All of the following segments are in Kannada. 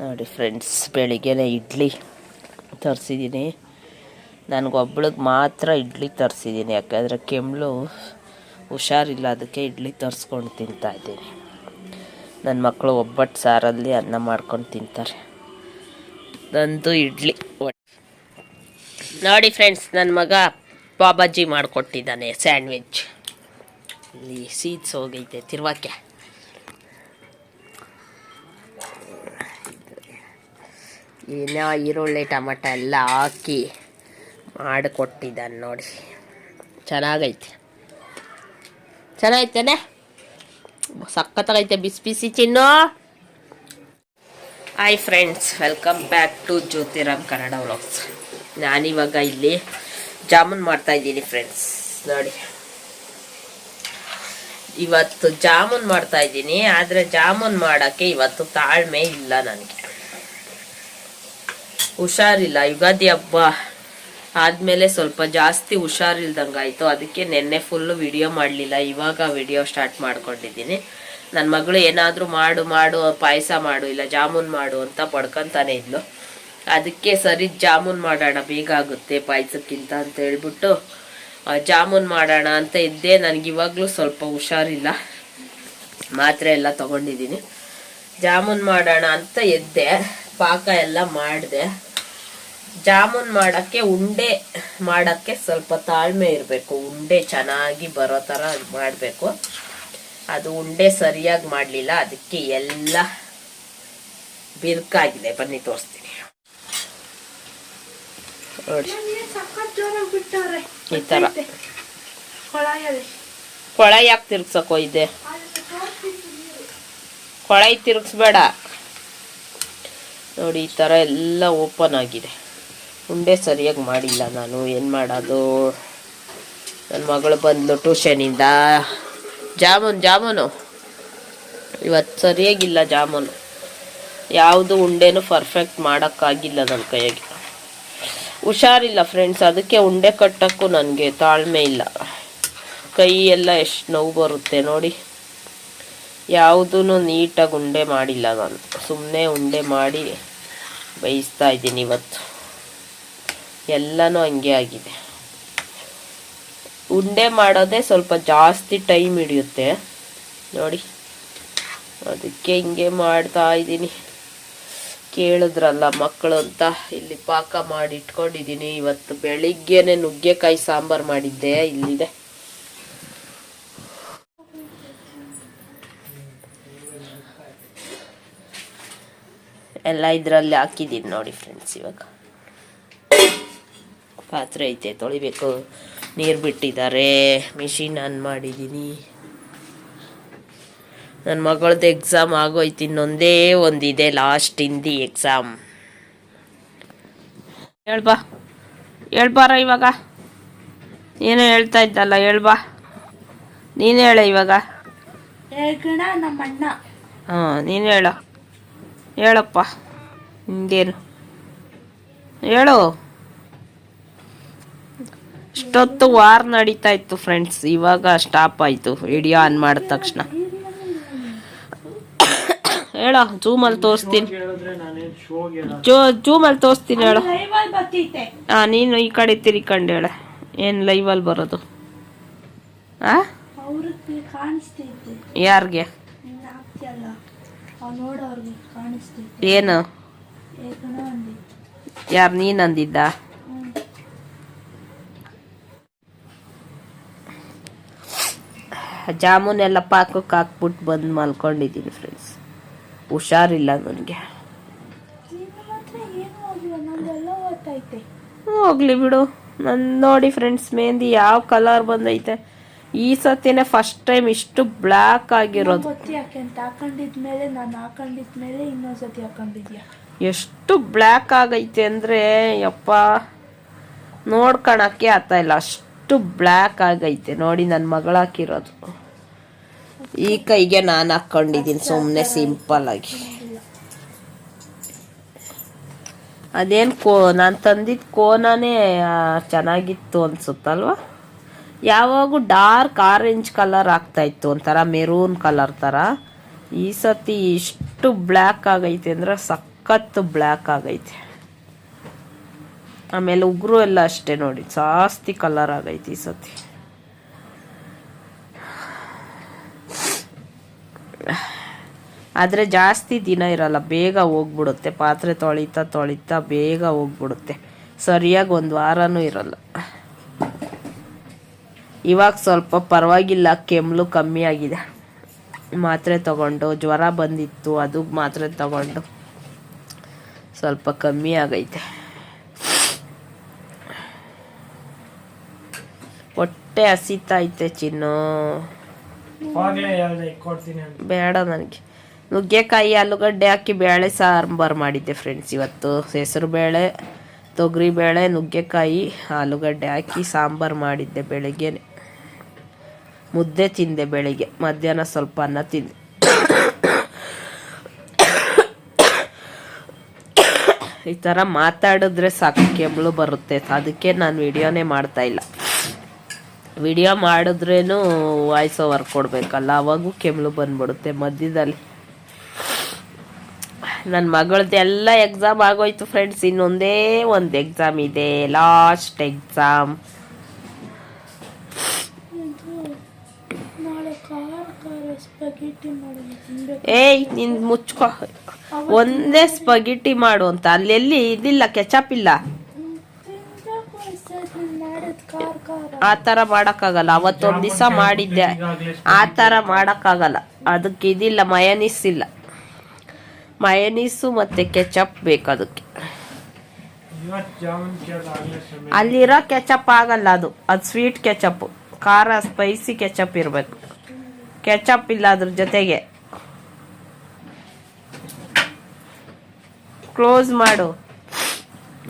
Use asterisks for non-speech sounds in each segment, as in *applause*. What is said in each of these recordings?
ನೋಡಿ ಫ್ರೆಂಡ್ಸ್ ಬೆಳಿಗ್ಗೆನೆ ಇಡ್ಲಿ ತರಿಸಿದ್ದೀನಿ. ನನಗೊಬ್ಳಿಗೆ ಮಾತ್ರ ಇಡ್ಲಿ ತರಿಸಿದ್ದೀನಿ, ಯಾಕಂದರೆ ಕೆಮ್ಮಳು ಹುಷಾರಿಲ್ಲ, ಅದಕ್ಕೆ ಇಡ್ಲಿ ತರಿಸ್ಕೊಂಡು ತಿಂತಾ ಇದ್ದೀನಿ. ನನ್ನ ಮಕ್ಕಳು ಒಬ್ಬಟ್ಟು ಸಾರಲ್ಲಿ ಅನ್ನ ಮಾಡ್ಕೊಂಡು ತಿಂತಾರೆ. ನಂದು ಇಡ್ಲಿ ನೋಡಿ ಫ್ರೆಂಡ್ಸ್ ನನ್ನ ಮಗ ಪಾಬಾಜಿ ಮಾಡಿಕೊಟ್ಟಿದ್ದಾನೆ, ಸ್ಯಾಂಡ್ವಿಚ್. ಇಲ್ಲಿ ಸೀದ್ಸ್ ಹೋಗೈತೆ ತಿರ್ವಾಕೆ ಏನೋ ಈರುಳ್ಳಿ ಟೊಮಟ ಎಲ್ಲ ಹಾಕಿ ಮಾಡಿಕೊಟ್ಟಿದ್ದಾನೆ ನೋಡಿ. ಚೆನ್ನಾಗೈತೆ. ಚೆನ್ನಾಗೈತೇನೆ ಸಖತ್ತಾಗೈತೆ ಬಿಸಿ ಬಿಸಿ ಚಿನ್ನು. Hi friends welcome back to Jyothiram Kannada vlogs ನಾನಿವಾಗ ಇಲ್ಲಿ ಜಾಮೂನ್ ಮಾಡ್ತಾ ಇದ್ದೀನಿ ಫ್ರೆಂಡ್ಸ್ ನೋಡಿ. ಇವತ್ತು ಜಾಮೂನ್ ಮಾಡ್ತಾ ಇದ್ದೀನಿ, ಆದರೆ ಜಾಮೂನ್ ಮಾಡೋಕ್ಕೆ ಇವತ್ತು ತಾಳ್ಮೆ ಇಲ್ಲ ನನಗೆ. ಹುಷಾರಿಲ್ಲ. ಯುಗಾದಿ ಹಬ್ಬ ಆದಮೇಲೆ ಸ್ವಲ್ಪ ಜಾಸ್ತಿ ಹುಷಾರಿಲ್ದಂಗಾಯಿತು. ಅದಕ್ಕೆ ನಿನ್ನೆ ಫುಲ್ಲು ವಿಡಿಯೋ ಮಾಡಲಿಲ್ಲ. ಇವಾಗ ವಿಡಿಯೋ ಸ್ಟಾರ್ಟ್ ಮಾಡ್ಕೊಂಡಿದ್ದೀನಿ. ನನ್ನ ಮಗಳು ಏನಾದರೂ ಮಾಡು ಮಾಡು, ಪಾಯಸ ಮಾಡು, ಇಲ್ಲ ಜಾಮೂನ್ ಮಾಡು ಅಂತ ಪಡ್ಕೊತಾನೆ ಇದ್ಲು. ಅದಕ್ಕೆ ಸರಿ ಜಾಮೂನ್ ಮಾಡೋಣ, ಬೇಗ ಆಗುತ್ತೆ ಪಾಯಸಕ್ಕಿಂತ ಅಂತ ಹೇಳ್ಬಿಟ್ಟು ಜಾಮೂನ್ ಮಾಡೋಣ ಅಂತ ಇದ್ದೆ. ನನಗೆ ಇವಾಗಲೂ ಸ್ವಲ್ಪ ಹುಷಾರಿಲ್ಲ. ಮಾತ್ರೆ ಎಲ್ಲ ತಗೊಂಡಿದ್ದೀನಿ. ಜಾಮೂನ್ ಮಾಡೋಣ ಅಂತ ಎದ್ದೆ. ಪಾಕ ಎಲ್ಲ ಮಾಡಿದೆ. ಜಾಮೂನ್ ಮಾಡೋಕ್ಕೆ, ಉಂಡೆ ಮಾಡೋಕ್ಕೆ ಸ್ವಲ್ಪ ತಾಳ್ಮೆ ಇರಬೇಕು. ಉಂಡೆ ಚೆನ್ನಾಗಿ ಬರೋ ಥರ ಮಾಡಬೇಕು. ಅದು ಉಂಡೆ ಸರಿಯಾಗಿ ಮಾಡಲಿಲ್ಲ, ಅದಕ್ಕೆ ಎಲ್ಲ ಬಿರುಕಾಗಿದೆ. ಬನ್ನಿ, ತೋರಿಸ್ತೀನಿ. ಈ ಥರ. ಕೊಳ ಯಾಕೆ ತಿರ್ಗ್ಸಕ್ಕೋ ಇದೆ? ಕೊಳಾಯಿ ತಿರುಗಿಸ್ಬೇಡ. ನೋಡಿ, ಈ ಥರ ಎಲ್ಲ ಓಪನ್ ಆಗಿದೆ. ಉಂಡೆ ಸರಿಯಾಗಿ ಮಾಡಿಲ್ಲ ನಾನು. ಏನು ಮಾಡೋದು? ನನ್ನ ಮಗಳು ಬಂದ್ಲು ಟ್ಯೂಷನಿಂದ ಜಾಮೂನ್, ಜಾಮೂನು. ಇವತ್ತು ಸರಿಯಾಗಿಲ್ಲ ಜಾಮೂನು. ಯಾವುದು ಉಂಡೆನೂ ಪರ್ಫೆಕ್ಟ್ ಮಾಡೋಕ್ಕಾಗಿಲ್ಲ ನನ್ನ ಕೈಯಾಗೆ. ಹುಷಾರಿಲ್ಲ ಫ್ರೆಂಡ್ಸ್ ಅದಕ್ಕೆ ಉಂಡೆ ಕಟ್ಟೋಕ್ಕೂ ನನಗೆ ತಾಳ್ಮೆ ಇಲ್ಲ. ಕೈ ಎಲ್ಲ ಎಷ್ಟು ನೋವು ಬರುತ್ತೆ ನೋಡಿ. ಯಾವುದೂ ನೀಟಾಗಿ ಉಂಡೆ ಮಾಡಿಲ್ಲ ನಾನು. ಸುಮ್ಮನೆ ಉಂಡೆ ಮಾಡಿ ಬೇಯಿಸ್ತಾ ಇದ್ದೀನಿ ಇವತ್ತು. ಎಲ್ಲನೂ ಹಂಗೆ ಆಗಿದೆ. ಉಂಡೆ ಮಾಡೋದೇ ಸ್ವಲ್ಪ ಜಾಸ್ತಿ ಟೈಮ್ ಹಿಡಿಯುತ್ತೆ. ನೋಡಿ, ಅದಕ್ಕೆ ಹಿಂಗೆ ಮಾಡ್ತಾ ಇದ್ದೀನಿ. ಕೇಳಿದ್ರಲ್ಲ ಮಕ್ಕಳು ಅಂತ, ಇಲ್ಲಿ ಪಾಕ ಮಾಡಿ ಇಟ್ಕೊಂಡಿದ್ದೀನಿ. ಇವತ್ತು ಬೆಳಿಗ್ಗೆನೆ ನುಗ್ಗೆಕಾಯಿ ಸಾಂಬಾರು ಮಾಡಿದ್ದೆ, ಇಲ್ಲಿದೆ. ಎಲ್ಲ ಇದರಲ್ಲಿ ಹಾಕಿದ್ದೀನಿ ನೋಡಿ ಫ್ರೆಂಡ್ಸ್ ಇವಾಗ. ಪಾತ್ರೆ ಐತೆ ತೊಳಿಬೇಕು. ನೀರು ಬಿಟ್ಟಿದ್ದಾರೆ. ಮಿಷಿನ್ ಆನ್ ಮಾಡಿದ್ದೀನಿ ನನ್ನ ಮಗಳದ್ದು ಎಕ್ಸಾಮ್ ಆಗೋಯ್ತು ಇನ್ನೊಂದೇ ಒಂದಿದೆ ಲಾಸ್ಟ್ ಹಿಂದಿ ಎಕ್ಸಾಮ್ ಹೇಳ್ಬಾ. ಹೇಳ್ಬಾರ ಇವಾಗ? ಏನೋ ಹೇಳ್ತಾ ಇದ್ದಲ್ಲ ಹೇಳ್ಬಾ. ನೀನು ಹೇಳ ಇವಾಗ. ಹಾಂ ನೀನು ಹೇಳು. ಹೇಳಪ್ಪ. ಹಿಂದೇನು ಹೇಳು. ಇಷ್ಟೊತ್ತು ವಾರ್ ನಡೀತಾ ಇತ್ತು ಫ್ರೆಂಡ್ಸ್ ಇವಾಗ ಸ್ಟಾಪ್ ಆಯಿತು. ವಿಡಿಯೋ ಆನ್ ಮಾಡಿದ ತಕ್ಷಣ. ಹೇಳ ಜೂಮಲ್ಲಿ ತೋರಿಸ್ತೀನಿ. ಜೋ ಜೂಮಲ್ಲಿ ತೋರಿಸ್ತೀನಿ ಹೇಳ. ಹಾಂ ನೀನು ಈ ಕಡೆ ತಿರ್ಕೊಂಡು ಹೇಳ. ಏನು ಲೈವಲ್ಲಿ ಬರೋದು? ಆ? ಯಾರಿಗೆ? ಏನು? ಯಾರು ನೀನು ಅಂದಿದ್ದ ಹ್ಮ್. ಜಾಮೂನ್ ಎಲ್ಲ ಪಾಕಕ್ಕೆ ಹಾಕ್ಬಿಟ್ಟು ಬಂದು ಮಲ್ಕೊಂಡಿದ್ದೀನಿ ಫ್ರೆಂಡ್ಸ್ ಹುಷಾರಿಲ್ಲ ನನಗೆ. ಹೋಗ್ಲಿ ಬಿಡು. ನನ್ನ ನೋಡಿ ಫ್ರೆಂಡ್ಸ್ ಮೆಹಂದಿ ಯಾವ ಕಲರ್ ಬಂದೈತೆ? ಈ ಸತಿನೇ ಫಸ್ಟ್ ಟೈಮ್ ಇಷ್ಟು ಬ್ಲ್ಯಾಕ್ ಆಗಿರೋದು. ಗೊತ್ತಿ ಯಾಕೆ ಅಂತ? ಹಾಕೊಂಡಿದ್ಮೇಲೆ ನಾನು ಹಾಕೊಂಡಿದ್ಮೇಲೆ ಇನ್ನೊಂದ್ಸತಿ ಹಾಕೊಂಡಿದ್ಯಾ? ಎಷ್ಟು ಬ್ಲ್ಯಾಕ್ ಆಗೈತೆ ಅಂದರೆ ಯಪ್ಪ ನೋಡ್ಕೊಳಕ್ಕೆ ಆಗ್ತಾ ಇಲ್ಲ. ಅಷ್ಟು ಬ್ಲ್ಯಾಕ್ ಆಗೈತೆ ನೋಡಿ ನನ್ನ ಮಗಳು ಹಾಕಿರೋದು. ಈ ಕೈಗೆ ನಾನು ಹಾಕೊಂಡಿದ್ದೀನಿ ಸುಮ್ಮನೆ ಸಿಂಪಲ್ ಆಗಿ. ಅದೇನು ಕೋ ನಾನು ತಂದಿದ್ದ ಕೋನನೇ ಚೆನ್ನಾಗಿತ್ತು ಅನ್ಸುತ್ತಲ್ವ? ಯಾವಾಗೂ ಡಾರ್ಕ್ ಆರೆಂಜ್ ಕಲರ್ ಆಗ್ತಾ ಇತ್ತು ಒಂಥರ ಮೆರೂನ್ ಕಲರ್ ಥರ ಈ ಸತಿ ಇಷ್ಟು ಬ್ಲ್ಯಾಕ್ ಆಗೈತೆ ಅಂದ್ರೆ ಸಖತ್ ಸಖತ್ತು ಬ್ಲ್ಯಾಕ್ ಆಗೈತೆ. ಆಮೇಲೆ ಉಗುರು ಎಲ್ಲ ಅಷ್ಟೇ ನೋಡಿ, ಜಾಸ್ತಿ ಕಲರ್ ಆಗೈತೆ ಈ ಸತಿ. ಆದರೆ ಜಾಸ್ತಿ ದಿನ ಇರಲ್ಲ, ಬೇಗ ಹೋಗ್ಬಿಡುತ್ತೆ. ಪಾತ್ರೆ ತೊಳಿತಾ ತೊಳಿತಾ ಬೇಗ ಹೋಗ್ಬಿಡುತ್ತೆ. ಸರಿಯಾಗಿ ಒಂದು ವಾರನೂ ಇರಲ್ಲ. ಇವಾಗ ಸ್ವಲ್ಪ ಪರವಾಗಿಲ್ಲ ಕೆಮ್ಮಲು ಕಮ್ಮಿ ಆಗಿದೆ. ಮಾತ್ರೆ ತಗೊಂಡು ಜ್ವರ ಬಂದಿತ್ತು ಅದು ಮಾತ್ರೆ ತಗೊಂಡು ಸ್ವಲ್ಪ ಕಮ್ಮಿ ಆಗೈತೆ. ಹೊಟ್ಟೆ ಹಸಿತೈತೆ ಚಿನ್ನು. ಬೇಡ ನನಗೆ. ನುಗ್ಗೆಕಾಯಿ ಆಲೂಗಡ್ಡೆ ಹಾಕಿ ಬೇಳೆ ಸಾಂಬಾರು ಮಾಡಿದ್ದೆ ಫ್ರೆಂಡ್ಸ್ ಇವತ್ತು. ಹೆಸರು ಬೇಳೆ ತೊಗರಿಬೇಳೆ ನುಗ್ಗೆಕಾಯಿ ಆಲೂಗಡ್ಡೆ ಹಾಕಿ ಸಾಂಬಾರು ಮಾಡಿದ್ದೆ ಬೆಳಗ್ಗೆನೆ. ಮುದ್ದೆ ತಿಂದೆ ಬೆಳಿಗ್ಗೆ. ಮಧ್ಯಾಹ್ನ ಸ್ವಲ್ಪ ಅನ್ನ ತಿಂದೆ. ಈ ಥರ ಮಾತಾಡಿದ್ರೆ ಸಾಕು ಕೆಮ್ಮಳು ಬರುತ್ತೆ. ಅದಕ್ಕೆ ನಾನು ವಿಡಿಯೋನೇ ಮಾಡ್ತಾ ಇಲ್ಲ. ವಿಡಿಯೋ ಮಾಡಿದ್ರೇನು ವಾಯ್ಸ್ ಓವರ್ ಕೊಡಬೇಕಲ್ಲ. ಅವಾಗೂ ಕೆಮ್ಮಳು ಬಂದ್ಬಿಡುತ್ತೆ ಮಧ್ಯದಲ್ಲಿ. ನನ್ನ ಮಗಳದ್ದು ಎಲ್ಲ ಎಕ್ಸಾಮ್ ಆಗೋಯ್ತು ಫ್ರೆಂಡ್ಸ್ ಇನ್ನೊಂದೇ ಒಂದು ಎಕ್ಸಾಮ್ ಇದೆ. ಲಾಸ್ಟ್ ಎಕ್ಸಾಮ್ ಇದು ನಾಳೆ ಖಾರ ಖಾರ ಸ್ಪೆಗೆಟಿ ಮಾಡೋದು ತಿನ್ಬೇಕು ಏಯ್ ನಿನ್ ಮುಚ್ಕೊ. ಒಂದೇ ಸ್ಪಗಿಟಿ ಮಾಡು ಅಂತ. ಅಲ್ಲೆಲ್ಲಿ ಇದಿಲ್ಲ ಕೆಚಪ್ ಇಲ್ಲ. ಆತರ ಆ ಥರ ಮಾಡೋಕ್ಕಾಗಲ್ಲ. ಅವತ್ತೊಂದು ದಿವಸ ಮಾಡಿದ್ದೆ. ಆ ಥರ ಮಾಡೋಕ್ಕಾಗಲ್ಲ. ಅದಕ್ಕೆ ಇದಿಲ್ಲ ಮಯನೀಸ್ ಇಲ್ಲ. ಮಯನೀಸು ಮತ್ತು ಕೆಚಪ್ ಬೇಕು ಅದಕ್ಕೆ. ಅಲ್ಲಿರೋ ಕೆಚಪ್ ಆಗಲ್ಲ ಅದು. ಅದು ಸ್ವೀಟ್ ಕೆಚಪ್ ಖಾರ ಸ್ಪೈಸಿ ಕೆಚಪ್ ಇರಬೇಕು. ಕೆಚಪ್ ಇಲ್ಲ ಅದ್ರ ಜೊತೆಗೆ. ಕ್ಲೋಸ್ ಮಾಡು.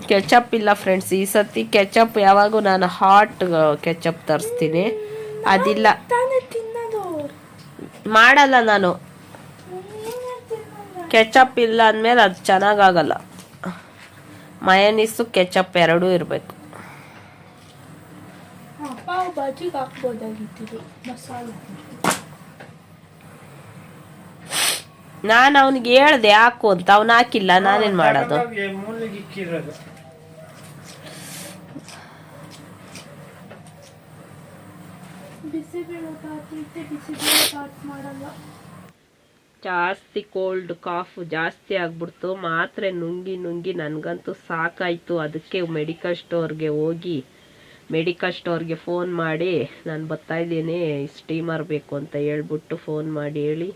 ಕೆಚಪ್ ಇಲ್ಲ ಫ್ರೆಂಡ್ಸ್ ಈ ಸತಿ ಕೆಚಪ್ ಯಾವಾಗೂ ನಾನು ಹಾಟ್ ಕೆಚಪ್ ತರಿಸ್ತೀನಿ. ಅದಿಲ್ಲ. ಮಾಡಲ್ಲ ನಾನು. ಕೆಚಪ್ ಇಲ್ಲ ಅಂದಮೇಲೆ ಅದು ಚೆನ್ನಾಗಾಗಲ್ಲ. ಮಯನೀಸು ಕೆಚಪ್ ಎರಡೂ ಇರಬೇಕು. ಪಾವ್ ಬಾಜಿಗೆ ಹಾಕ್ಬೋದಾಗಿತ್ತು ಮಸಾಲೆ. ನಾನು ಅವನಿಗೆ ಹೇಳ್ದೆ ಹಾಕು ಅಂತ. ಅವ್ನ ಹಾಕಿಲ್ಲ ನಾನೇನು ಮಾಡೋದು? ಜಾಸ್ತಿ ಕೋಲ್ಡ್ ಕಾಫ್ ಜಾಸ್ತಿ ಆಗ್ಬಿಡ್ತು. ಮಾತ್ರೆ ನುಂಗಿ ನುಂಗಿ ನನಗಂತೂ ಸಾಕಾಯಿತು. ಅದಕ್ಕೆ ಮೆಡಿಕಲ್ ಸ್ಟೋರ್ಗೆ ಹೋಗಿ ಮೆಡಿಕಲ್ ಸ್ಟೋರ್ಗೆ ಫೋನ್ ಮಾಡಿ ನಾನು ಬರ್ತಾ ಇದ್ದೀನಿ ಸ್ಟೀಮರ್ ಬೇಕು ಅಂತ ಹೇಳ್ಬಿಟ್ಟು ಫೋನ್ ಮಾಡಿ ಹೇಳಿ.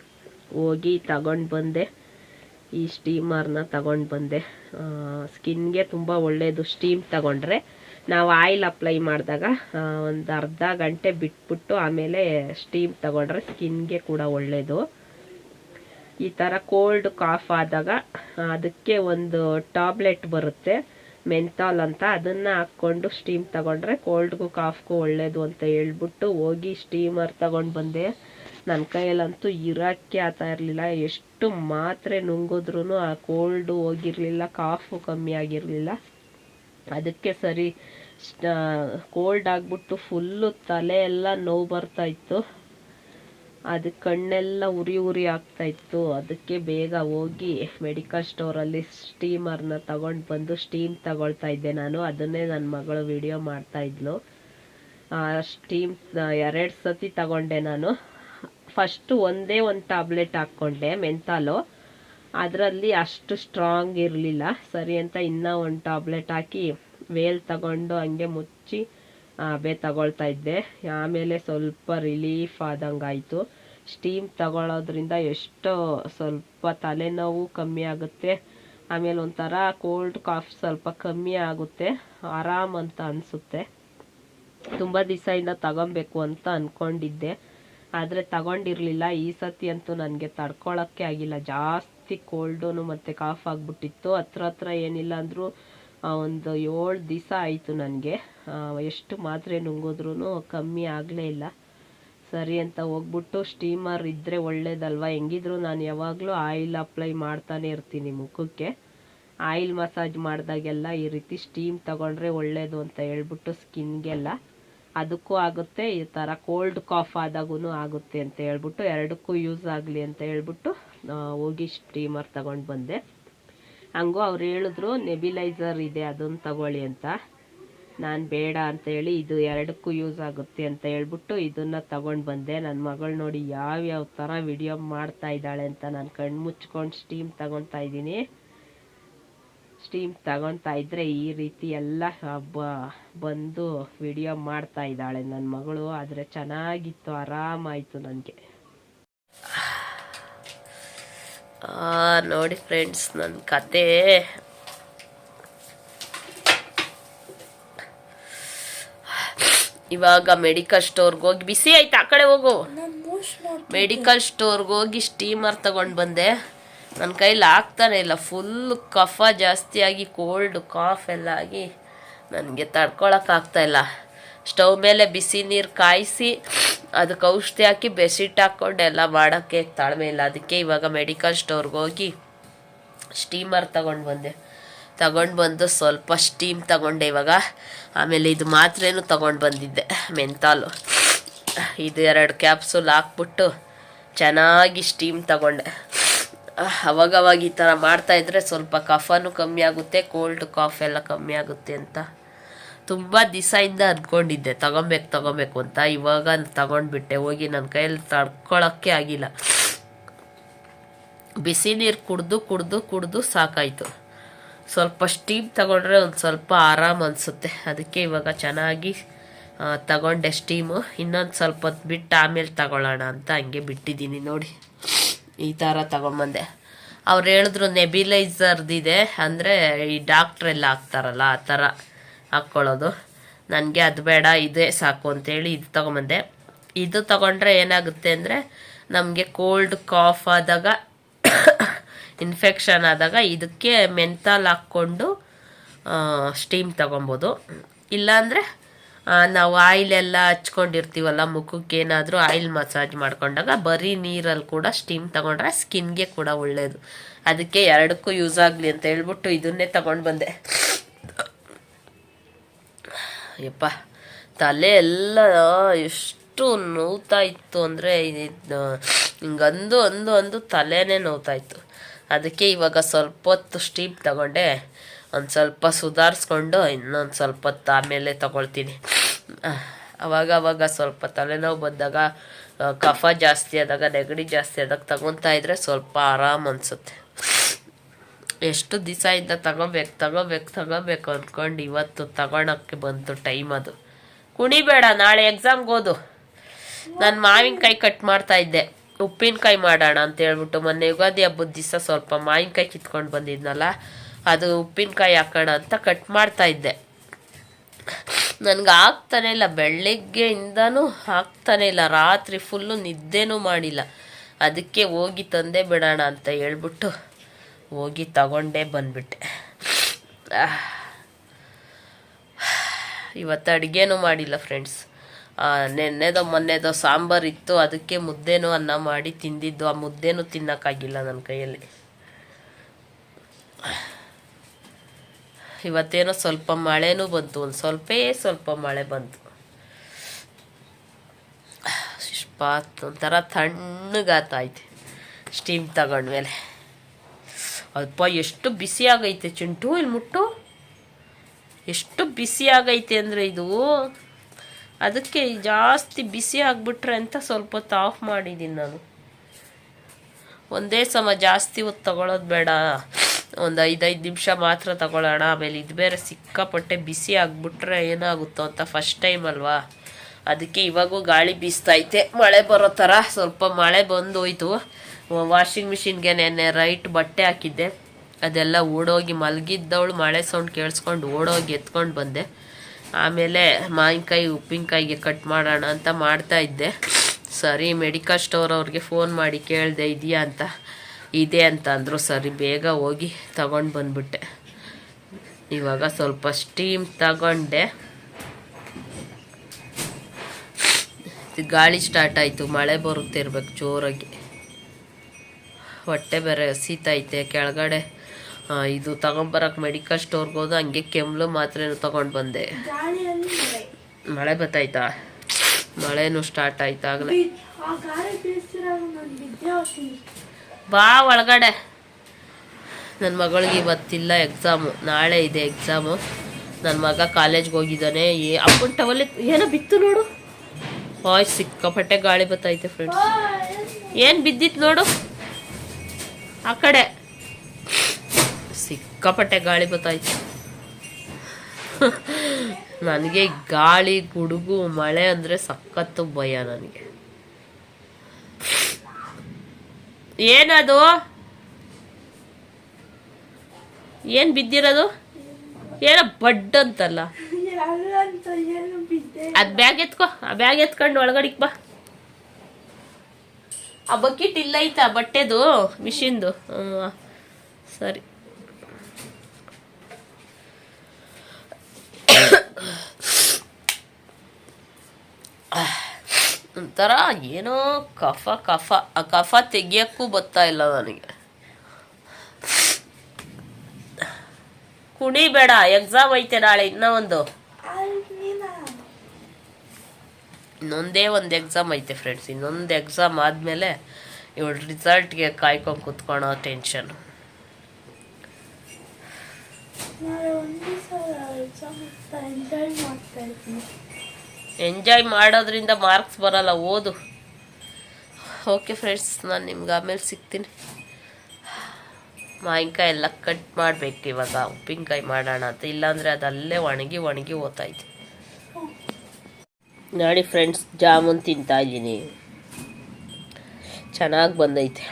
ಹೋಗಿ ತಗೊಂಡು ಬಂದೆ. ಈ ಸ್ಟೀಮರ್ನ ತಗೊಂಡು ಬಂದೆ. ಸ್ಕಿನ್ಗೆ ತುಂಬ ಒಳ್ಳೆಯದು ಸ್ಟೀಮ್ ತಗೊಂಡ್ರೆ. ನಾವು ಆಯಿಲ್ ಅಪ್ಲೈ ಮಾಡಿದಾಗ ಒಂದು ಅರ್ಧ ಗಂಟೆ ಬಿಟ್ಬಿಟ್ಟು ಆಮೇಲೆ ಸ್ಟೀಮ್ ತಗೊಂಡ್ರೆ ಸ್ಕಿನ್ಗೆ ಕೂಡ ಒಳ್ಳೆಯದು ಈ ಥರ ಕೋಲ್ಡ್ ಕಾಫ್ ಆದಾಗ, ಅದಕ್ಕೆ ಒಂದು ಟ್ಯಾಬ್ಲೆಟ್ ಬರುತ್ತೆ ಮೆಂತಾಲ್ ಅಂತ. ಅದನ್ನು ಹಾಕ್ಕೊಂಡು ಸ್ಟೀಮ್ ತಗೊಂಡ್ರೆ ಕೋಲ್ಡ್ಗೂ ಕಾಫ್ಗೂ ಒಳ್ಳೆಯದು ಅಂತ ಹೇಳ್ಬಿಟ್ಟು ಹೋಗಿ ಸ್ಟೀಮರ್ ತಗೊಂಡು ಬಂದೆ. ನನ್ನ ಕೈಯಲ್ಲಂತೂ ಇರೋಕ್ಕೆ ಆಗ್ತಾ ಇರಲಿಲ್ಲ. ಎಷ್ಟು ಮಾತ್ರೆ ನುಂಗಿದ್ರೂ ಆ ಕೋಲ್ಡು ಹೋಗಿರಲಿಲ್ಲ, ಕಾಫು ಕಮ್ಮಿ ಆಗಿರಲಿಲ್ಲ. ಅದಕ್ಕೆ ಸರಿ ಕೋಲ್ಡ್ ಆಗಿಬಿಟ್ಟು ಫುಲ್ಲು ತಲೆ ಎಲ್ಲ ನೋವು ಬರ್ತಾ ಇತ್ತು. ಅದು ಕಣ್ಣೆಲ್ಲ ಉರಿ ಉರಿ ಆಗ್ತಾ ಇತ್ತು. ಅದಕ್ಕೆ ಬೇಗ ಹೋಗಿ ಮೆಡಿಕಲ್ ಸ್ಟೋರಲ್ಲಿ ಸ್ಟೀಮರ್ನ ತಗೊಂಡು ಬಂದು ಸ್ಟೀಮ್ ತಗೊಳ್ತಾ ಇದ್ದೆ ನಾನು. ಅದನ್ನೇ ನನ್ನ ಮಗಳು ವಿಡಿಯೋ ಮಾಡ್ತಾ ಇದ್ಲು. ಸ್ಟೀಮ್ ಎರಡು ಸತಿ ತಗೊಂಡೆ ನಾನು. ಫಸ್ಟು ಒಂದೇ ಒಂದು ಟ್ಯಾಬ್ಲೆಟ್ ಹಾಕ್ಕೊಂಡೆ ಮೆಂತಾಲು ಅದರಲ್ಲಿ ಅಷ್ಟು ಸ್ಟ್ರಾಂಗ್ ಇರಲಿಲ್ಲ. ಸರಿ ಅಂತ ಇನ್ನೂ ಒಂದು ಟ್ಯಾಬ್ಲೆಟ್ ಹಾಕಿ ವೇಲ್ ತಗೊಂಡು ಹಂಗೆ ಮುಚ್ಚಿ ಬೇ, ತಗೊಳ್ತಾ ಇದ್ದೆ. ಆಮೇಲೆ ಸ್ವಲ್ಪ ರಿಲೀಫ್ ಆದಂಗಾಯಿತು ಸ್ಟೀಮ್ ತಗೊಳ್ಳೋದ್ರಿಂದ ಎಷ್ಟೋ ಸ್ವಲ್ಪ ತಲೆನೋವು ಕಮ್ಮಿ ಆಗುತ್ತೆ. ಆಮೇಲೆ ಒಂಥರ ಕೋಲ್ಡ್ ಕಾಫ್ ಸ್ವಲ್ಪ ಕಮ್ಮಿ ಆಗುತ್ತೆ. ಆರಾಮ್ ಅಂತ ಅನಿಸುತ್ತೆ. ತುಂಬ ದಿವಸದಿಂದ ತಗೊಬೇಕು ಅಂತ ಅಂದ್ಕೊಂಡಿದ್ದೆ ಆದರೆ ತಗೊಂಡಿರಲಿಲ್ಲ. ಈ ಸತಿ ಅಂತೂ ನನಗೆ ತಡ್ಕೊಳ್ಳೋಕ್ಕೆ ಆಗಿಲ್ಲ. ಜಾಸ್ತಿ ಕೋಲ್ಡೂ ಮತ್ತು ಕಾಫ್ ಆಗಿಬಿಟ್ಟಿತ್ತು. ಹತ್ರ ಹತ್ರ ಏನಿಲ್ಲ ಅಂದರೂ ಒಂದು ಏಳು ದಿವಸ ಆಯಿತು ನನಗೆ. ಎಷ್ಟು ಮಾತ್ರೆ ನುಂಗಿದ್ರೂ ಕಮ್ಮಿ ಆಗಲೇ ಇಲ್ಲ. ಸರಿ ಅಂತ ಹೋಗ್ಬಿಟ್ಟು ಸ್ಟೀಮರ್ ಇದ್ದರೆ ಒಳ್ಳೇದಲ್ವಾ? ಹೆಂಗಿದ್ರು ನಾನು ಯಾವಾಗಲೂ ಆಯಿಲ್ ಅಪ್ಲೈ ಮಾಡ್ತಾನೆ ಇರ್ತೀನಿ ಮುಖಕ್ಕೆ. ಆಯಿಲ್ ಮಸಾಜ್ ಮಾಡಿದಾಗೆಲ್ಲ ಈ ರೀತಿ ಸ್ಟೀಮ್ ತಗೊಂಡ್ರೆ ಒಳ್ಳೇದು ಅಂತ ಹೇಳ್ಬಿಟ್ಟು ಸ್ಕಿನ್ಗೆಲ್ಲ ಅದಕ್ಕೂ ಆಗುತ್ತೆ, ಈ ಥರ ಕೋಲ್ಡ್ ಕಾಫ್ ಆದಾಗೂ ಆಗುತ್ತೆ ಅಂತ ಹೇಳ್ಬಿಟ್ಟು ಎರಡಕ್ಕೂ ಯೂಸ್ ಆಗಲಿ ಅಂತ ಹೇಳ್ಬಿಟ್ಟು ಹೋಗಿ ಸ್ಟೀಮರ್ ತಗೊಂಡು ಬಂದೆ. ಹಂಗೂ ಅವ್ರು ಹೇಳಿದ್ರು ನೆಬಿಲೈಸರ್ ಇದೆ ಅದನ್ನು ತಗೊಳ್ಳಿ ಅಂತ. ನಾನು ಬೇಡ ಅಂತೇಳಿ ಇದು ಎರಡಕ್ಕೂ ಯೂಸ್ ಆಗುತ್ತೆ ಅಂತ ಹೇಳ್ಬಿಟ್ಟು ಇದನ್ನು ತಗೊಂಡು ಬಂದೆ. ನನ್ನ ಮಗಳು ನೋಡಿ ಯಾವ್ಯಾವ ಥರ ವಿಡಿಯೋ ಮಾಡ್ತಾ ಇದ್ದಾಳೆ ಅಂತ ನಾನು ಕಣ್ಣು ಮುಚ್ಕೊಂಡು ಸ್ಟೀಮ್ ತಗೊತಾ ಇದ್ದೀನಿ. ಸ್ಟೀಮ್ ತಗೊತಾ ಇದ್ರೆ ಈ ರೀತಿ ಎಲ್ಲ ಬಂದು ವಿಡಿಯೋ ಮಾಡ್ತಾ ಇದ್ದಾಳೆ ನನ್ನ ಮಗಳು. ಆದರೆ ಚೆನ್ನಾಗಿತ್ತು ಆರಾಮಾಯಿತು ನನಗೆ. ನೋಡಿ ಫ್ರೆಂಡ್ಸ್ ನನ್ನ ಕತೆ. ಇವಾಗ ಮೆಡಿಕಲ್ ಸ್ಟೋರ್ಗೆ ಹೋಗಿ ಬಿಸಿ ಆಯ್ತು? ಆ ಕಡೆ ಹೋಗು. ಮೆಡಿಕಲ್ ಸ್ಟೋರ್ಗೆ ಹೋಗಿ ಸ್ಟೀಮರ್ ತಗೊಂಡು ಬಂದೆ. ನನ್ನ ಕೈಲಿ ಆಗ್ತಾನೆ ಇಲ್ಲ. ಫುಲ್ ಕಫ ಜಾಸ್ತಿಯಾಗಿ ಕೋಲ್ಡ್ ಕಾಫ್ ಎಲ್ಲ ಆಗಿ ನನಗೆ ತಡ್ಕೊಳಕ್ಕಾಗ್ತಾ ಇಲ್ಲ. ಸ್ಟವ್ ಮೇಲೆ ಬಿಸಿ ನೀರು ಕಾಯಿಸಿ, ಅದಕ್ಕೆ ಔಷಧಿ ಹಾಕಿ ಬೆಸಿಟ್ ಹಾಕ್ಕೊಂಡು ಎಲ್ಲ ಮಾಡೋಕ್ಕೆ ತಾಳ್ಮೆ ಇಲ್ಲ. ಅದಕ್ಕೆ ಇವಾಗ ಮೆಡಿಕಲ್ ಸ್ಟೋರ್ಗೆ ಹೋಗಿ ಸ್ಟೀಮರ್ ತಗೊಂಡು ಬಂದೆ. ತಗೊಂಡು ಬಂದು ಸ್ವಲ್ಪ ಸ್ಟೀಮ್ ತಗೊಂಡೆ ಇವಾಗ. ಆಮೇಲೆ ಇದು ಮಾತ್ರೇನು ತಗೊಂಡು ಬಂದಿದ್ದೆ ಮೆಂತಾಲು ಇದು ಎರಡು ಕ್ಯಾಪ್ಸೂಲ್ ಹಾಕ್ಬಿಟ್ಟು ಚೆನ್ನಾಗಿ ಸ್ಟೀಮ್ ತಗೊಂಡೆ. ಅವಾಗವಾಗ ಈ ಥರ ಮಾಡ್ತಾಯಿದ್ರೆ ಸ್ವಲ್ಪ ಕಫನೂ ಕಮ್ಮಿ ಆಗುತ್ತೆ ಕೋಲ್ಡ್ ಕಾಫ್ ಎಲ್ಲ ಕಮ್ಮಿ ಆಗುತ್ತೆ ಅಂತ. ತುಂಬ ದಿವಸದಿಂದ ಅಂದ್ಕೊಂಡಿದ್ದೆ ತಗೊಬೇಕು ತಗೊಬೇಕು ಅಂತ. ಇವಾಗ ತಗೊಂಡ್ಬಿಟ್ಟೆ, ಹೋಗಿ ನನ್ನ ಕೈಯಲ್ಲಿ ತಡ್ಕೊಳ್ಳೋಕ್ಕೆ ಆಗಿಲ್ಲ. ಬಿಸಿ ನೀರು ಕುಡ್ದು ಕುಡ್ದು ಕುಡ್ದು ಸಾಕಾಯಿತು. ಸ್ವಲ್ಪ ಸ್ಟೀಮ್ ತಗೊಂಡ್ರೆ ಒಂದು ಸ್ವಲ್ಪ ಆರಾಮ್ ಅನಿಸುತ್ತೆ. ಅದಕ್ಕೆ ಇವಾಗ ಚೆನ್ನಾಗಿ ತಗೊಂಡೆ ಸ್ಟೀಮು ಇನ್ನೊಂದು ಸ್ವಲ್ಪ ಹೊತ್ತು ಬಿಟ್ಟು ಆಮೇಲೆ ತಗೊಳ್ಳೋಣ ಅಂತ ಹಂಗೆ ಬಿಟ್ಟಿದ್ದೀನಿ ನೋಡಿ. ಈ ಥರ ತಗೊಂಬಂದೆ. ಅವ್ರು ಹೇಳಿದ್ರು ನೆಬಿಲೈಸರ್ದಿದೆ ಅಂದರೆ ಈ ಡಾಕ್ಟ್ರೆಲ್ಲ ಹಾಕ್ತಾರಲ್ಲ, ಆ ಥರ ಹಾಕ್ಕೊಳ್ಳೋದು ನನಗೆ ಅದು ಬೇಡ, ಇದೇ ಸಾಕು ಅಂತೇಳಿ ಇದು ತೊಗೊಂಬಂದೆ. ಇದು ತಗೊಂಡ್ರೆ ಏನಾಗುತ್ತೆ ಅಂದರೆ, ನಮಗೆ ಕೋಲ್ಡ್ ಕಾಫ್ ಆದಾಗ ಇನ್ಫೆಕ್ಷನ್ ಆದಾಗ ಇದಕ್ಕೆ ಮೆಂತಾಲ್ ಹಾಕ್ಕೊಂಡು ಸ್ಟೀಮ್ ತಗೊಬೋದು. ಇಲ್ಲಾಂದರೆ ನಾವು ಆಯಿಲ್ ಎಲ್ಲ ಹಚ್ಕೊಂಡಿರ್ತೀವಲ್ಲ, ಮುಖಕ್ಕೆ ಏನಾದರೂ ಆಯಿಲ್ ಮಸಾಜ್ ಮಾಡ್ಕೊಂಡಾಗ ಬರೀ ನೀರಲ್ಲಿ ಕೂಡ ಸ್ಟೀಮ್ ತಗೊಂಡ್ರೆ ಸ್ಕಿನ್ಗೆ ಕೂಡ ಒಳ್ಳೆಯದು ಅದಕ್ಕೆ ಎರಡಕ್ಕೂ ಯೂಸ್ ಆಗಲಿ ಅಂತ ಹೇಳ್ಬಿಟ್ಟು ಇದನ್ನೇ ತಗೊಂಡು ಬಂದೆ. ಯಪ್ಪ, ತಲೆ ಎಲ್ಲ ಎಷ್ಟು ನೋವ್ತಾ ಇತ್ತು ಅಂದರೆ ಹಿಂಗಂದು ಅಂದು ಅಂದು ತಲೆನೇ ನೋವ್ತಾ ಇತ್ತು ಅದಕ್ಕೆ ಇವಾಗ ಸ್ವಲ್ಪ ಹೊತ್ತು ಸ್ಟೀಮ್ ತಗೊಂಡೆ. ಒಂದು ಸ್ವಲ್ಪ ಸುಧಾರಿಸ್ಕೊಂಡು ಇನ್ನೊಂದು ಸ್ವಲ್ಪ ಹೊತ್ತು ಆಮೇಲೆ ತಗೊಳ್ತೀನಿ. ಅವಾಗ ಅವಾಗ ಸ್ವಲ್ಪ ತಲೆನೋವು ಬಂದಾಗ ಕಫ ಜಾಸ್ತಿ ಆದಾಗ, ನೆಗಡಿ ಜಾಸ್ತಿ ಆದಾಗ ತಗೊತಾ ಇದ್ರೆ ಸ್ವಲ್ಪ ಆರಾಮ್ ಅನಿಸುತ್ತೆ. ಎಷ್ಟು ದಿವಸ ಇಂದ ತಗೋಬೇಕು ತಗೋಬೇಕು ತಗೋಬೇಕು ಅಂದ್ಕೊಂಡು ಇವತ್ತು ತಗೊಳಕ್ಕೆ ಬಂತು ಟೈಮ್ ಅದು. ಕುಣಿಬೇಡ, ನಾಳೆ ಎಕ್ಸಾಮ್ಗೆ ಓದು. ನಾನು ಮಾವಿನಕಾಯಿ ಕಟ್ ಮಾಡ್ತಾ ಇದ್ದೆ. ಉಪ್ಪಿನಕಾಯಿ ಮಾಡೋಣ ಅಂತ ಹೇಳ್ಬಿಟ್ಟು ಮೊನ್ನೆ ಯುಗಾದಿ ಹಬ್ಬದ ದಿವಸ ಸ್ವಲ್ಪ ಮಾವಿನಕಾಯಿ ಕಿತ್ಕೊಂಡು ಬಂದಿದ್ನಲ್ಲ, ಅದು ಉಪ್ಪಿನಕಾಯಿ ಹಾಕೋಣ ಅಂತ ಕಟ್ ಮಾಡ್ತಾ ಇದ್ದೆ. ನನಗೆ ಆಗ್ತಾನೆ ಇಲ್ಲ, ಬೆಳಗ್ಗೆಯಿಂದನೂ ಆಗ್ತಾನೆ ಇಲ್ಲ, ರಾತ್ರಿ ಫುಲ್ಲು ನಿದ್ದೆನೂ ಮಾಡಿಲ್ಲ. ಅದಕ್ಕೆ ಹೋಗಿ ತಂದೆ ಬಿಡೋಣ ಅಂತ ಹೇಳ್ಬಿಟ್ಟು ಹೋಗಿ ತಗೊಂಡೇ ಬಂದ್ಬಿಟ್ಟೆ. ಇವತ್ತು ಅಡುಗೆನೂ ಮಾಡಿಲ್ಲ ಫ್ರೆಂಡ್ಸ್. ನೆನ್ನೆದೋ ಮೊನ್ನೆದೋ ಸಾಂಬಾರು ಇತ್ತು, ಅದಕ್ಕೆ ಮುದ್ದೆನೂ ಅನ್ನ ಮಾಡಿ ತಿಂದಿದ್ದು. ಆ ಮುದ್ದೆನೂ ತಿನ್ನೋಕ್ಕಾಗಿಲ್ಲ ನನ್ನ ಕೈಯಲ್ಲಿ. ಇವತ್ತೇನೋ ಸ್ವಲ್ಪ ಮಳೆನೂ ಬಂತು, ಒಂದು ಸ್ವಲ್ಪೇ ಸ್ವಲ್ಪ ಮಳೆ ಬಂತು. ಶಿಷ್ಪಾತ್, ಒಂಥರ ತಣ್ಣಗಾತಾಯ್ತು ಸ್ಟೀಮ್ ತಗೊಂಡ್ಮೇಲೆ ಅಲ್ಪ ಎಷ್ಟು ಬಿಸಿ ಆಗೈತೆ ಚಿಂಟು, ಇಲ್ಲಿ ಮುಟ್ಟು. ಎಷ್ಟು ಬಿಸಿ ಆಗೈತೆ ಅಂದರೆ ಇದು. ಅದಕ್ಕೆ ಜಾಸ್ತಿ ಬಿಸಿ ಆಗಿಬಿಟ್ರೆ ಅಂತ ಸ್ವಲ್ಪ ಹೊತ್ತು ಆಫ್ ಮಾಡಿದ್ದೀನಿ ನಾನು. ಒಂದೇ ಸಮ ಜಾಸ್ತಿ ಹೊತ್ತು ತಗೊಳ್ಳೋದು ಬೇಡ. ಒಂದು ಐದೈದು ನಿಮಿಷ ಮಾತ್ರ ತಗೊಳ್ಳೋಣ. ಆಮೇಲೆ ಇದು ಬೇರೆ ಸಿಕ್ಕಾಪಟ್ಟೆ ಬಿಸಿ ಆಗಿಬಿಟ್ರೆ ಏನಾಗುತ್ತೋ ಅಂತ ಫಸ್ಟ್ ಟೈಮ್ ಅಲ್ವಾ? ಅದಕ್ಕೆ ಇವಾಗೂ ಗಾಳಿ ಬೀಸ್ತೈತೆ ಮಳೆ ಬರೋ ಥರ ಸ್ವಲ್ಪ ಮಳೆ ಬಂದು ಹೋಯ್ತು ವಾಷಿಂಗ್ ಮಿಷಿನ್ಗೆ ನೆನ್ನೆ ರೈಟ್ ಬಟ್ಟೆ ಹಾಕಿದ್ದೆ. ಅದೆಲ್ಲ ಓಡೋಗಿ ಮಲಗಿದ್ದವಳು ಮಳೆ ಸೌಂಡ್ ಕೇಳಿಸ್ಕೊಂಡು ಓಡೋಗಿ ಎತ್ಕೊಂಡು ಬಂದೆ. ಆಮೇಲೆ ಮಾವಿನಕಾಯಿ, ಉಪ್ಪಿನಕಾಯಿಗೆ ಕಟ್ ಮಾಡೋಣ ಅಂತ ಮಾಡ್ತಾ ಇದ್ದೆ. ಸರಿ ಮೆಡಿಕಲ್ ಸ್ಟೋರ್ ಅವ್ರಿಗೆ ಫೋನ್ ಮಾಡಿ ಕೇಳಿದೆ ಇದೆಯಾ ಅಂತ. ಇದೆ ಅಂತ ಅಂದರು ಸರಿ ಬೇಗ ಹೋಗಿ ತಗೊಂಡು ಬಂದ್ಬಿಟ್ಟೆ. ಇವಾಗ ಸ್ವಲ್ಪ ಸ್ಟೀಮ್ ತಗೊಂಡೆ. ಗಾಳಿ ಸ್ಟಾರ್ಟ್ ಆಯಿತು ಮಳೆ ಬರುತ್ತೆ ಇರ್ಬೇಕು ಜೋರಾಗಿ. ಹೊಟ್ಟೆ ಬೇರೆ ಸೀತೈತೆ ಕೆಳಗಡೆ ಇದು ತಗೊಂಬರಕ್ಕೆ ಮೆಡಿಕಲ್ ಸ್ಟೋರ್ಗೆ ಹೋದ ಹಂಗೆ ಕೆಮ್ಮು ಮಾತ್ರೆನೂ ತಗೊಂಡು ಬಂದೆ. ಮಳೆ. ಬತ್ತಾಯ್ತಾ? ಮಳೆನೂ ಸ್ಟಾರ್ಟ್ ಆಯ್ತಾಗಲೇ ಆಗಲೇ. ಬಿ- ಒಳಗಡೆ. ನನ್ನ ಮಗಳಿಗೆ ಇವತ್ತಿಲ್ಲ ಎಕ್ಸಾಮು ನಾಳೆ ಇದೆ ಎಕ್ಸಾಮು ನನ್ನ ಮಗ ಕಾಲೇಜ್ಗೆ ಹೋಗಿದ್ದಾನೆ. ಏ, ಅಪ್ಪನ ಟವಲ್ಲಿ ಏನೋ ಬಿತ್ತು ನೋಡು. ಹಾಯ್ ಸಿಕ್ಕಾಪಟ್ಟೆ ಗಾಳಿ ಬತ್ತೈತೆ ಫ್ರೆಂಡ್ಸ್ ಏನು ಬಿದ್ದಿತ್ತು ನೋಡು. ಆ ಕಡೆ. ಸಿಕ್ಕಾಪಟ್ಟೆ ಗಾಳಿ ಬತ್ತೈತೆ. ನನಗೆ ಗಾಳಿ, ಗುಡುಗು, ಮಳೆ ಅಂದರೆ ಸಖತ್ತು ಭಯ ನನಗೆ. ಏನದು? ಏನು ಬಿದ್ದಿರೋದು? ಏನೋ ಬಡ್ ಅಂತಲ್ಲ. ಅದು ಬ್ಯಾಗ್ ಎತ್ಕೋ, ಆ ಬ್ಯಾಗ್ ಎತ್ಕೊಂಡು ಒಳಗಡಿಗೆ ಬಾ. ಆ ಬಕೆಟ್ ಇಲ್ಲ ಐತಾ ಬಟ್ಟೆದು, ಮಿಷಿನ್ದು. ಸರಿ ಸರಿ. *coughs* ಒಂಥರ ಏನೋ ಕಫ ಕಫ, ಆ ಕಫ ತೆಗಿಯೋಕ್ಕೂ ಬರ್ತಾ ಇಲ್ಲ ನನಗೆ. ಕುಣಿಬೇಡ ಎಕ್ಸಾಮ್ ಐತೆ ನಾಳೆ ಇನ್ನೂ ಒಂದು. ಇನ್ನೊಂದೇ ಒಂದು ಎಕ್ಸಾಮ್ ಐತೆ ಫ್ರೆಂಡ್ಸ್ ಇನ್ನೊಂದು ಎಕ್ಸಾಮ್ ಆದಮೇಲೆ ಇವಳು ರಿಸಲ್ಟ್ಗೆ ಕಾಯ್ಕೊಂಡು ಕುತ್ಕೊಳೋ ಟೆನ್ಷನ್ ಒಂದು ಸಲ ಎಕ್ಸಾಮ್ ಎಂಜಾಯ್ ಎಂಜಾಯ್ ಮಾಡೋದ್ರಿಂದ ಮಾರ್ಕ್ಸ್ ಬರಲ್ಲ, ಓದು. ಓಕೆ ಫ್ರೆಂಡ್ಸ್ ನಾನು ನಿಮ್ಗೆ ಆಮೇಲೆ ಸಿಗ್ತೀನಿ. ಮಾವಿನಕಾಯಿ ಎಲ್ಲ ಕಟ್ ಮಾಡಬೇಕು ಇವಾಗ, ಉಪ್ಪಿನಕಾಯಿ ಮಾಡೋಣ ಅಂತ. ಇಲ್ಲಾಂದರೆ ಅದಲ್ಲೇ ಒಣಗಿ ಒಣಗಿ ಓದ್ತಾಯಿದ್ದೆ ನೋಡಿ ಫ್ರೆಂಡ್ಸ್ ಜಾಮೂನ್ ತಿಂತಾಯಿದ್ದೀನಿ ಚೆನ್ನಾಗಿ ಬಂದೈತೆ.